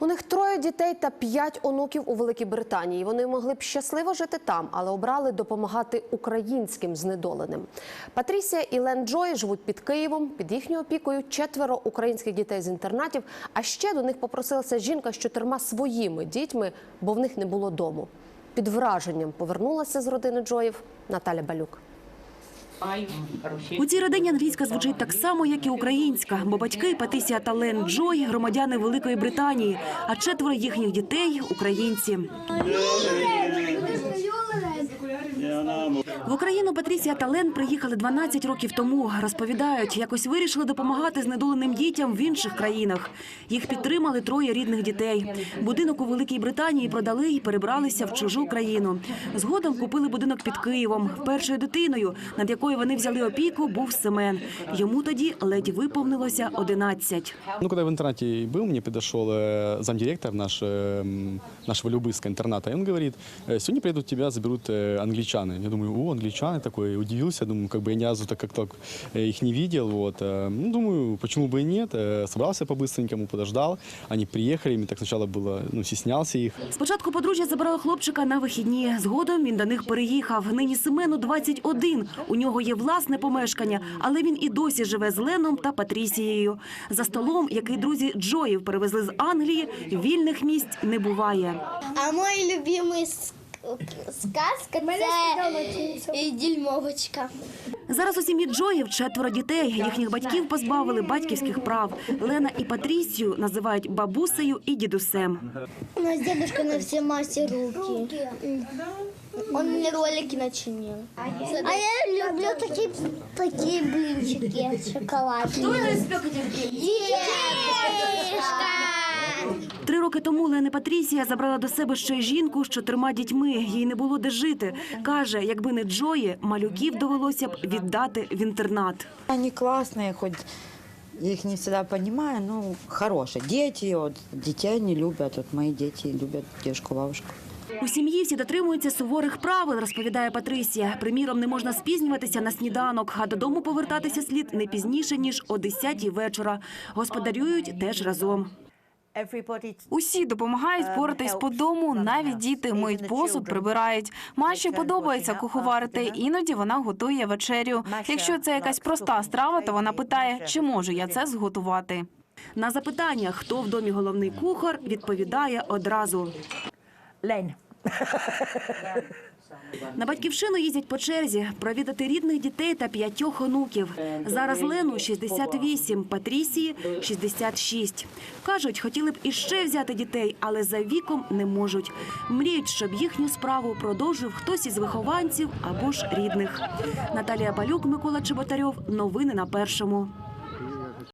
У них троє дітей та п'ять онуків у Великій Британії. Вони могли б щасливо жити там, але обрали допомагати українським знедоленим. Патрісія і Лен Джой живуть під Києвом. Під їхньою опікою четверо українських дітей з інтернатів. А ще до них попросилася жінка з чотирма своїми дітьми, бо в них не було дому. Під враженням повернулася з родини Джоїв Наталя Балюк. У цій родині англійська звучить так само, як і українська, бо батьки Патисія та Лен Джой – громадяни Великої Британії, а четверо їхніх дітей – українці. В Україну Патрісія та Лен приїхали 12 років тому. Розповідають, якось вирішили допомагати знедоленим дітям в інших країнах. Їх підтримали троє рідних дітей. Будинок у Великій Британії продали і перебралися в чужу країну. Згодом купили будинок під Києвом. Першою дитиною, над якою вони взяли опіку, був Семен. Йому тоді ледь виповнилося 11. Ну, когда я в интернате был, мне подошел э, замдиректор наш, э, м, нашего Любыска интерната, и он говорит, «Э, сегодня приедут тебя, заберут э, англичаны. Я думаю, о, англичаны такой, удивился, думаю, как бы я ни разу так как так э, их не видел, вот. Э, Ну, думаю, почему бы и нет, Э, собрался по-быстренькому, подождал, они приехали, мне так сначала было, ну, стеснялся их, Спочатку подружжя забрало хлопчика на вихідні. Згодом він до них переїхав. Нині Семену 21. У нього є власне помешкання, але він і досі живе з Леном та Патрісією. За столом, який друзі Джоїв перевезли з Англії, вільних місць не буває. А мой любимый ск- сказка це е, дільмовочка. Зараз у сім'ї Джоїв четверо дітей. Їхніх батьків позбавили батьківських прав. Лена і Патрісію називають бабусею і дідусем. У нас дедушка на все массе руки. Он мне ролики начинил. А я люблю такие, такие блинчики шоколадные. Кто испек Дедушка! Роки тому Лена Патрісія забрала до себе ще й жінку з чотирма дітьми. Їй не було де жити. Каже, якби не Джої, малюків довелося б віддати в інтернат. Они классные, хоть я их не всегда понимаю, но хорошие. Дети, вот, детей не любят, вот мои дети любят дедушку, бабушку. У сім'ї всі дотримуються суворих правил, розповідає Патрисія. Приміром, не можна спізнюватися на сніданок, а додому повертатися слід не пізніше ніж о 10 вечора. Господарюють теж разом. Усі допомагають поратись по дому, навіть діти миють посуд, прибирають. Маші подобається куховарити, іноді вона готує вечерю. Якщо це якась проста страва, то вона питає, чи можу я це зготувати. На запитання, хто в домі головний кухар, відповідає одразу. Лень. На батьківщину їздять по черзі провідати рідних дітей та п'ятьох онуків. Зараз Лену 68, Патрісії 66. Кажуть, хотіли б іще взяти дітей, але за віком не можуть. Мріють, щоб їхню справу продовжив хтось із вихованців або ж рідних. Наталія Балюк, Микола Чеботарьов. Новини на першому.